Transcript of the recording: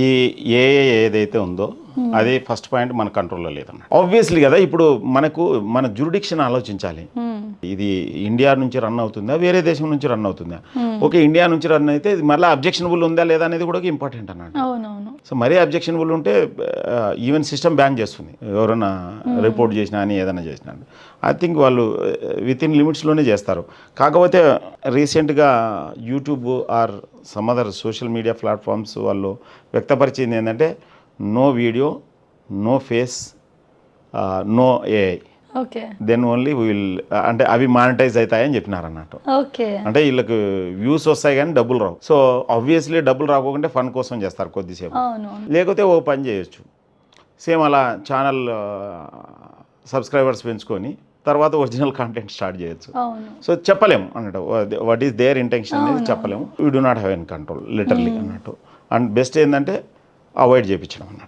ఈ ఏఏ ఏదైతే ఉందో అది ఫస్ట్ పాయింట్ మన కంట్రోల్లో లేదన్న ఆబ్వియస్లీ కదా ఇప్పుడు మనకు మన జురిడిక్షన్ ఆలోచించాలి. ఇది ఇండియా నుంచి రన్ అవుతుందా? వేరే దేశం నుంచి రన్ అవుతుందా? ఓకే ఇండియా నుంచి రన్ అయితే ఇది మళ్ళీ అబ్జెక్షనబుల్ ఉందా లేదా అనేది కూడా ఇంపార్టెంట్ అవునవును. సో మరీ అబ్జెక్షనబుల్ ఉంటే ఈవెన్ సిస్టమ్ బ్యాన్ చేస్తుంది. ఎవరైనా రిపోర్ట్ చేసినా అని ఏదైనా చేసినా ఐ థింక్ వాళ్ళు విత్ ఇన్ లిమిట్స్లోనే చేస్తారు. కాకపోతే రీసెంట్గా YouTube or some other social media platforms వాళ్ళు వ్యక్తపరిచింది ఏంటంటే no video no face no AI okay. Then only will అంటే అవి మానిటైజ్ అవుతాయని చెప్పినారు అన్నట్టు. ఓకే. అంటే వీళ్ళకి వ్యూస్ వస్తాయి కానీ డబ్బులు రావు. సో ఆబ్వియస్లీ డబ్బులు రాకోకుంటే ఫన్ కోసం చేస్తారు కొద్దిసేపు. లేకపోతే ఓ పని చేయొచ్చు. సేమ్ అలా ఛానల్ సబ్స్క్రైబర్స్ పెంచుకొని తర్వాత ఒరిజినల్ కంటెంట్ స్టార్ట్ చేయొచ్చు. సో చెప్పలేము అన్నట్టు. వాట్ ఈస్ దేర్ ఇంటెన్షన్ అనేది చెప్పలేము. We do not have an control literally అన్నట్టు. అండ్ బెస్ట్ ఏంటంటే అవాయిడ్ చేయించడం అన్నట్టు.